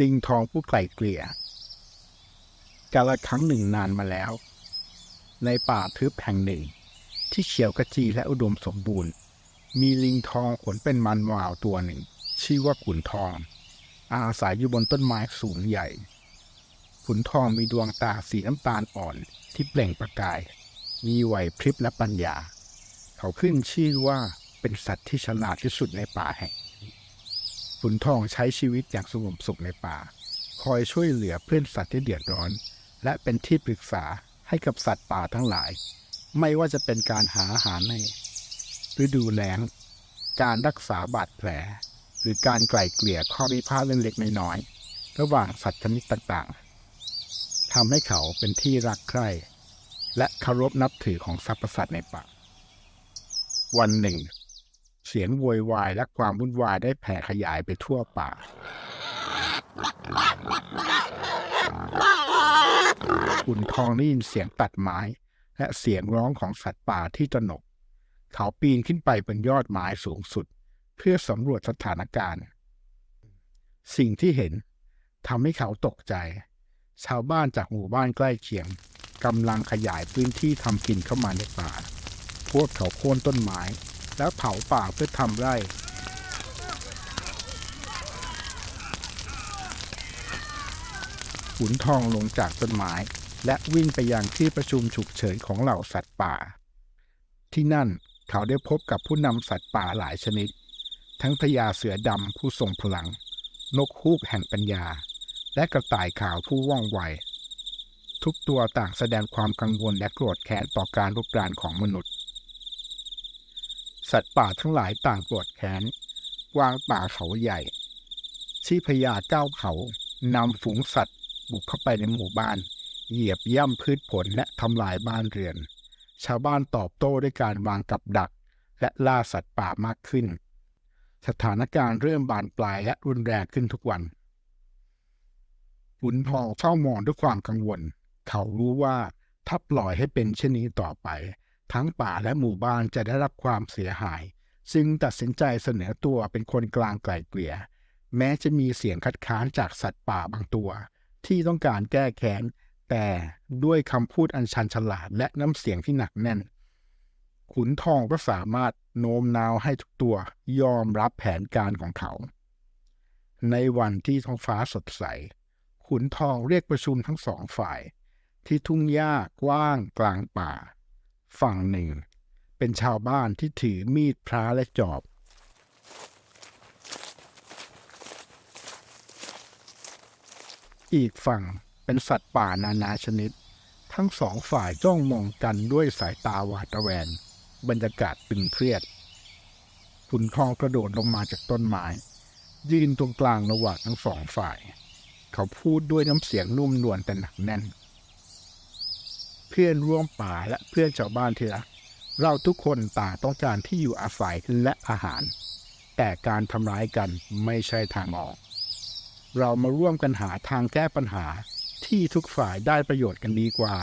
ลิงทองผู้ไกลเกลี่ยกาลครั้งหนึ่งนานมาแล้ว ในป่าทึบแห่งหนึ่ง ที่เขียวกระจีและอุดมสมบูรณ์ มีลิงทองขนเป็นมันวาวตัวหนึ่ง ชื่อว่าขุนทอง อาศัยอยู่บนต้นไม้สูงใหญ่ ขุนทองมีดวงตาสีน้ำตาลอ่อนที่เปล่งประกาย มีไหวพริบและปัญญา เขาขึ้นชื่อว่าเป็นสัตว์ที่ฉลาดที่สุดในป่าแห่ง ขุนทองใช้ชีวิตอย่างสงบสุขในป่า คอยช่วยเหลือเพื่อนสัตว์ที่เดือดร้อน และเป็นที่ปรึกษาให้กับสัตว์ป่าทั้งหลาย ไม่ว่าจะเป็นการหาอาหารในฤดูแล้ง การรักษาบาดแผล หรือการไกล่เกลี่ยข้อพิพาทเล็กๆน้อยๆระหว่างสัตว์ชนิดต่างๆทำให้เขาเป็นที่รักใคร่และเคารพนับถือของสรรพสัตว์ในป่า วันหนึ่ง เสียงโวยวายและความวุ่นวายได้แผ่ขยายไปทั่วป่า ขุนทองได้ยินเสียงตัดไม้ และเสียงร้องของสัตว์ป่าที่ตนก เขาปีนขึ้นไปบนยอดไม้สูงสุด เพื่อสำรวจสถานการณ์ สิ่งที่เห็นทำให้เขาตกใจ ชาวบ้านจากหมู่บ้านใกล้เคียงกำลังขยายพื้นที่ทำกินเข้ามาในป่า พวกเขาโค่นต้นไม้ แล้วเผาป่าเพื่อทำไร่ ขุนทองลงจากต้นไม้และวิ่งไปยังที่ประชุมฉุกเฉินของเหล่าสัตว์ป่า ที่นั่นเขาได้พบกับผู้นำสัตว์ป่าหลายชนิด ทั้งพญาเสือดำผู้ทรงพลัง นกฮูกแห่งปัญญา และกระต่ายขาวผู้ว่องไว ทุกตัวต่างแสดงความกังวลและโกรธแค้นต่อการรุกรานของมนุษย์ สัตว์ป่าทั้งหลายต่างโกรธแค้นกวางป่าเขาใหญ่ชีพญาเก้าเขานำฝูงสัตว์บุกเข้าไปในหมู่บ้าน เหยียบย่ำพืชผลและทำลายบ้านเรือน ชาวบ้านตอบโต้ด้วยการวางกับดัก และล่าสัตว์ป่ามากขึ้น สถานการณ์เริ่มบานปลายและรุนแรงขึ้นทุกวันขุนทองเฝ้ามองด้วยความกังวล เขารู้ว่าถ้าปล่อยให้เป็นเช่นนี้ต่อไป ทั้งป่าและหมู่บ้านจะได้รับความเสียหาย จึงตัดสินใจเสนอตัวเป็นคนกลางไกล่เกลี่ย แม้จะมีเสียงคัดค้านจากสัตว์ป่าบางตัว ที่ต้องการแก้แค้น แต่ด้วยคำพูดอันชันฉลาดและน้ำเสียงที่หนักแน่น ขุนทองก็สามารถโน้มน้าวให้ทุกตัวยอมรับแผนการของเขา ในวันที่ท้องฟ้าสดใส ขุนทองเรียกประชุมทั้งสองฝ่าย ที่ทุ่งหญ้ากว้างกลางป่า ฝั่งหนึ่ง เป็นชาวบ้านที่ถือมีดพระและจอบ อีกฝั่งเป็นสัตว์ป่านานาชนิด ทั้งสองฝ่ายจ้องมองกันด้วยสายตาหวาดระแวงบรรยากาศตึงเครียดขุนทองกระโดดลงมาจากต้นไม้ยืนตรงกลางระหว่างทั้งสองฝ่าย เขาพูดด้วยน้ำเสียงนุ่มนวลแต่หนักแน่น พื่อนร่วมป่าและเพื่อนชาวบ้านที่รัก เราทุกคนต่างต้องการที่อยู่อาศัยและอาหาร แต่การทำร้ายกันไม่ใช่ทางออก เรามาร่วมกันหาทางแก้ปัญหาที่ทุกฝ่ายได้ประโยชน์กันดีกว่า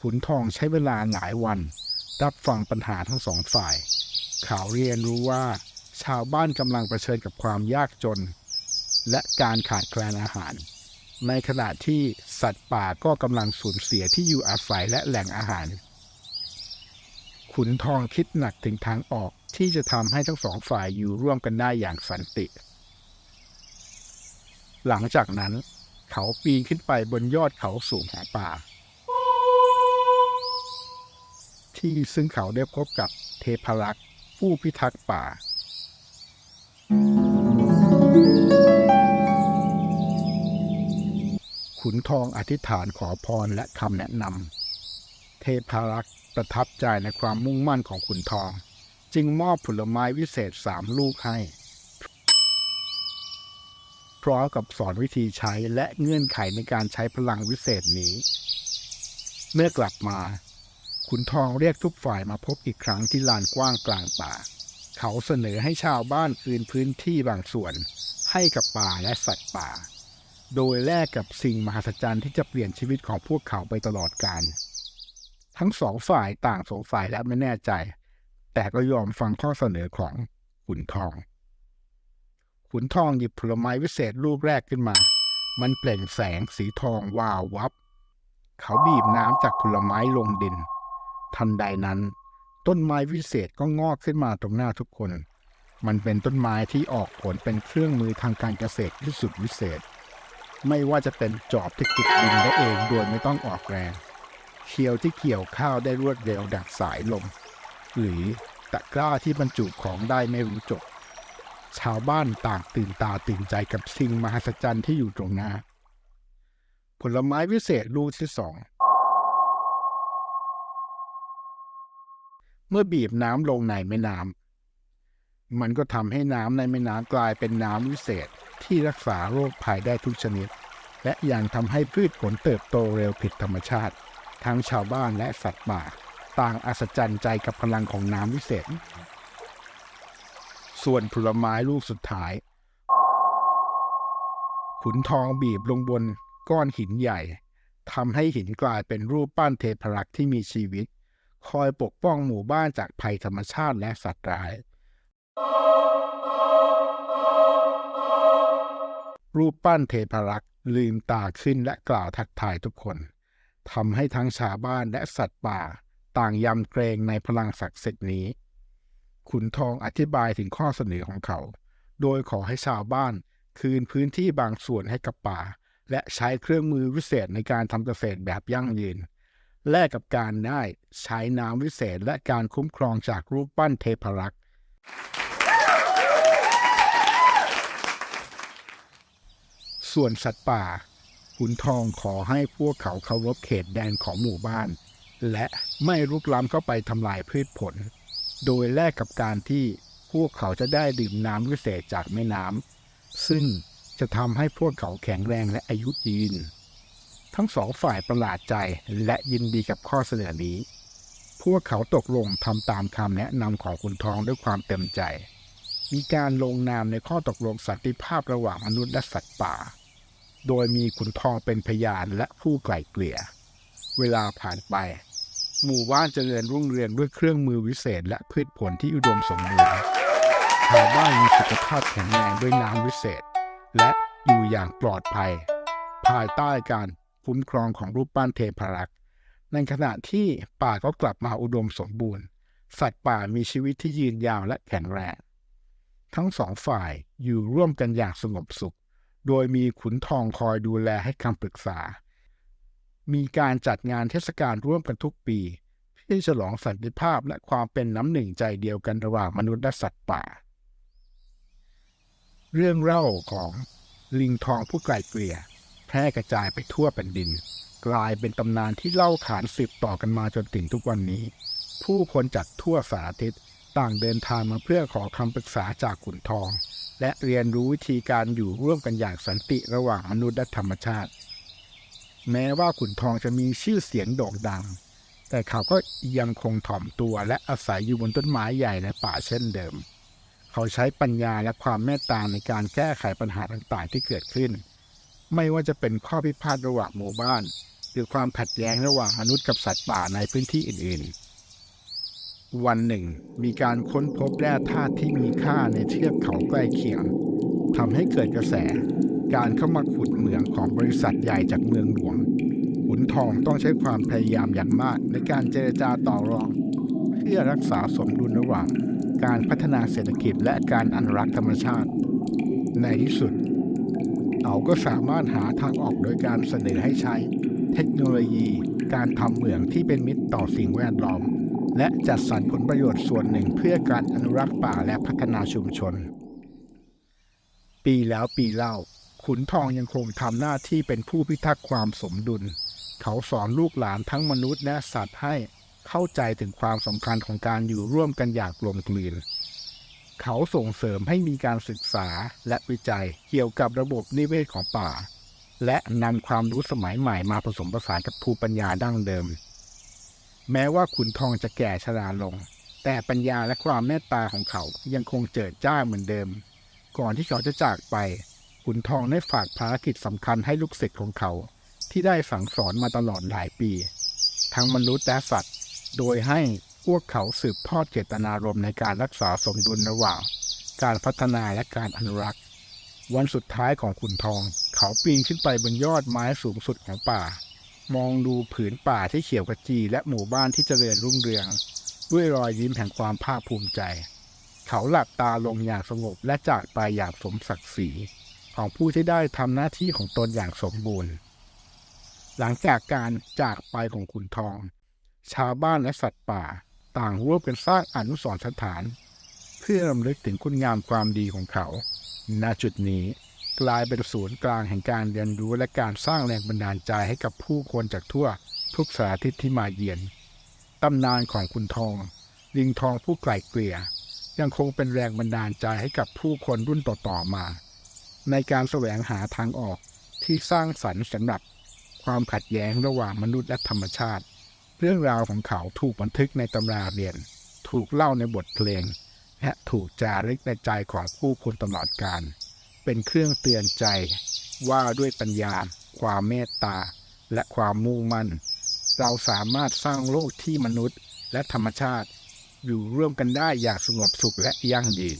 ขุนทองใช้เวลาหลายวัน รับฟังปัญหาทั้งสองฝ่าย เขาเรียนรู้ว่า ชาวบ้านกำลังเผชิญกับความยากจน และการขาดแคลนอาหาร ในขณะที่สัตว์ป่าก็กำลังสูญเสียที่อยู่อาศัยและแหล่งอาหาร ขุนทองคิดหนักถึงทางออกที่จะทำให้ทั้งสองฝ่ายอยู่ร่วมกันได้อย่างสันติ หลังจากนั้น เขาปีนขึ้นไปบนยอดเขาสูงแห่งป่า ที่ซึ่งเขาได้พบกับเทพรักษ์ผู้พิทักษ์ป่า ขุนทองอธิษฐานขอพรและคำแนะนำ เทพารักษ์ประทับใจในความมุ่งมั่นของขุนทอง จึงมอบผลไม้วิเศษสามลูกให้ พร้อมกับสอนวิธีใช้และเงื่อนไขในการใช้พลังวิเศษนี้ เมื่อกลับมา ขุนทองเรียกทุกฝ่ายมาพบอีกครั้งที่ลานกว้างกลางป่า เขาเสนอให้ชาวบ้านคืนพื้นที่บางส่วนให้กับป่าและสัตว์ป่า โดยแลกกับสิ่งมหัศจรรย์ที่จะเปลี่ยนชีวิตของพวกเขาไปตลอดกาล ทั้งสองฝ่ายต่างสงสัยและไม่แน่ใจ แต่ก็ยอมฟังข้อเสนอของขุนทอง ขุนทองหยิบผลไม้วิเศษลูกแรกขึ้นมา มันเปล่งแสงสีทองวาววับ เขาบีบน้ำจากผลไม้ลงดิน ทันใดนั้น ต้นไม้วิเศษก็งอกขึ้นมาตรงหน้าทุกคน มันเป็นต้นไม้ที่ออกผลเป็นเครื่องมือทางการเกษตรที่สุดวิเศษ ไม่ว่าจะเป็นจอบที่ขุดดินได้เองโดยไม่ต้องออกแรงเคียวที่เกี่ยวข้าวได้รวดเร็วดังสายลม หรือตะกร้าที่บรรจุของได้ไม่รู้จบ ชาวบ้านต่างตื่นตาตื่นใจกับสิ่งมหัศจรรย์ที่อยู่ตรงหน้า ผลไม้วิเศษลูกที่สอง เมื่อบีบน้ำลงในแม่น้ำมันก็ทำให้น้ำในแม่น้ำกลายเป็นน้ำวิเศษ ที่รักษาโรคภัยได้ทุกชนิด และยังทำให้พืชผลเติบโตเร็วผิดธรรมชาติ ทั้งชาวบ้านและสัตว์ป่า ต่างอัศจรรย์ใจกับพลังของน้ำวิเศษ ส่วนผลไม้ลูกสุดท้าย ขุนทองบีบลงบนก้อนหินใหญ่ทำให้หินกลายเป็นรูปปั้นเทพรักษ์ที่มีชีวิต คอยปกป้องหมู่บ้านจากภัยธรรมชาติและสัตว์ร้าย รูปปั้นเทพรักษ์ลืมตาขึ้นและกล่าวทักทายทุกคนทำให้ทั้งชาวบ้านและสัตว์ป่า ต่างยำเกรงในพลังศักดิ์สิทธิ์นี้ ขุนทองอธิบายถึงข้อเสนอของเขา โดยขอให้ชาวบ้านคืนพื้นที่บางส่วนให้กับป่า และใช้เครื่องมือวิเศษในการทำเกษตรแบบยั่งยืน แลกกับการได้ใช้น้ำวิเศษและการคุ้มครองจากรูปปั้นเทพรักษ์ ส่วนสัตว์ป่าขุนทองขอให้พวกเขาเคารพเขตแดนของหมู่บ้าน และไม่รุกล้ำเข้าไปทำลายพืชผล โดยแลกกับการที่พวกเขาจะได้ดื่มน้ำวิเศษจากแม่น้ำซึ่งจะทำให้พวกเขาแข็งแรงและอายุยืน ทั้งสองฝ่ายประหลาดใจและยินดีกับข้อเสนอนี้ พวกเขาตกลงทำตามคำแนะนำของขุนทองด้วยความเต็มใจ มีการลงนามในข้อตกลงสันติภาพระหว่างมนุษย์และสัตว์ป่า โดยมีขุนทองเป็นพยานและผู้ไกล่เกลี่ย เวลาผ่านไป หมู่บ้านเจริญรุ่งเรืองด้วยเครื่องมือวิเศษ และพืชผลที่อุดมสมบูรณ์ชาวบ้านมีสุขภาพแข็งแรงด้วยน้ำวิเศษ และอยู่อย่างปลอดภัย ภายใต้การคุ้มครองของรูปปั้นเทพรักษ์ในขณะที่ป่าก็กลับมาอุดมสมบูรณ์ สัตว์ป่ามีชีวิตที่ยืนยาวและแข็งแรง ทั้งสองฝ่ายอยู่ร่วมกันอย่างสงบสุข โดยมีขุนทองคอยดูแลให้คำปรึกษา มีการจัดงานเทศกาลร่วมกันทุกปีเพื่อฉลองสันติภาพและความเป็นน้ำหนึ่งใจเดียวกันระหว่างมนุษย์และสัตว์ป่า เรื่องเล่าของลิงทองผู้ไกลเกลี่ย แพร่กระจายไปทั่วแผ่นดิน กลายเป็นตำนานที่เล่าขานสืบต่อกันมาจนถึงทุกวันนี้ ผู้คนจากทั่วสารทิศต่างเดินทางมาเพื่อขอคำปรึกษาจากขุนทอง และเรียนรู้วิธีการอยู่ร่วมกันอย่างสันติระหว่างมนุษย์และธรรมชาติ แม้ว่าขุนทองจะมีชื่อเสียงโด่งดัง แต่เขาก็ยังคงถ่อมตัวและอาศัยอยู่บนต้นไม้ใหญ่ในป่าเช่นเดิม เขาใช้ปัญญาและความเมตตาในการแก้ไขปัญหาต่างๆ ที่เกิดขึ้น ไม่ว่าจะเป็นข้อพิพาทระหว่างหมู่บ้าน หรือความขัดแย้งระหว่างมนุษย์กับสัตว์ป่าในพื้นที่อื่นๆ วันหนึ่ง มีการค้นพบแร่ธาตุที่มีค่าในเทือกเขาใกล้เคียงทำให้เกิดกระแส การเข้ามาขุดเหมืองของบริษัทใหญ่จากเมืองหลวงขุนทองต้องใช้ความพยายามอย่างมากในการเจรจาต่อรอง เพื่อรักษาสมดุลระหว่าง การพัฒนาเศรษฐกิจและการอนุรักษ์ธรรมชาติ ในที่สุดเขาก็สามารถหาทางออกโดยการเสนอให้ใช้ เทคโนโลยี การทำเหมืองที่เป็นมิตรต่อสิ่งแวดล้อม และจัดสรรผลประโยชน์ส่วนหนึ่งเพื่อการอนุรักษ์ป่าและพัฒนาชุมชน ปีแล้วปีเล่า ขุนทองยังคงทำหน้าที่เป็นผู้พิทักษ์ความสมดุล เขาสอนลูกหลานทั้งมนุษย์และสัตว์ให้เข้าใจถึงความสำคัญของการอยู่ร่วมกันอย่างกลมกลืน เขาส่งเสริมให้มีการศึกษาและวิจัยเกี่ยวกับระบบนิเวศของป่า และนำความรู้สมัยใหม่มาผสมผสานกับภูมิปัญญาดั้งเดิม แม้ว่าขุนทองจะแก่ชราลง แต่ปัญญาและความเมตตาของเขายังคงเจิดจ้าเหมือนเดิม ก่อนที่เขาจะจากไป ขุนทองได้ฝากภารกิจสำคัญให้ลูกศิษย์ของเขา ที่ได้สั่งสอนมาตลอดหลายปี ทั้งมนุษย์และสัตว์ โดยให้พวกเขาสืบทอดเจตนารมณ์ในการรักษาสมดุลระหว่าง การพัฒนาและการอนุรักษ์ วันสุดท้ายของขุนทอง เขาปีนขึ้นไปบนยอดไม้สูงสุดของป่า มองดูผืนป่าที่เขียวขจีและหมู่บ้านที่เจริญรุ่งเรือง ด้วยรอยยิ้มแห่งความภาคภูมิใจ เขาหลับตาลงอย่างสงบและจากไปอย่างสมศักดิ์ศรีของผู้ที่ได้ทำหน้าที่ของตนอย่างสมบูรณ์ หลังจากการจากไปของขุนทอง ชาวบ้านและสัตว์ป่า ต่างร่วมกันสร้างอนุสรณ์สถาน เพื่อรำลึกถึงคุณงามความดีของเขา ณ จุดนี้ กลายเป็นศูนย์กลางแห่งการเรียนรู้และการสร้างแรงบันดาลใจให้กับผู้คนจากทั่วทุกสารทิศที่มาเยือนตำนานของคุณทอง ลิงทองผู้ไกล่เกลี่ย ยังคงเป็นแรงบันดาลใจให้กับผู้คนรุ่นต่อๆมา ในการแสวงหาทางออกที่สร้างสรรค์สำหรับความขัดแย้งระหว่างมนุษย์และธรรมชาติ เรื่องราวของเขาถูกบันทึกในตำราเรียน ถูกเล่าในบทเพลง และถูกจารึกในใจของผู้คนตลอดกาล เป็นเครื่องเตือนใจว่าด้วยปัญญา ความเมตตา และความมุ่งมั่น เราสามารถสร้างโลกที่มนุษย์และธรรมชาติ อยู่ร่วมกันได้อย่างสงบสุขและยั่งยืน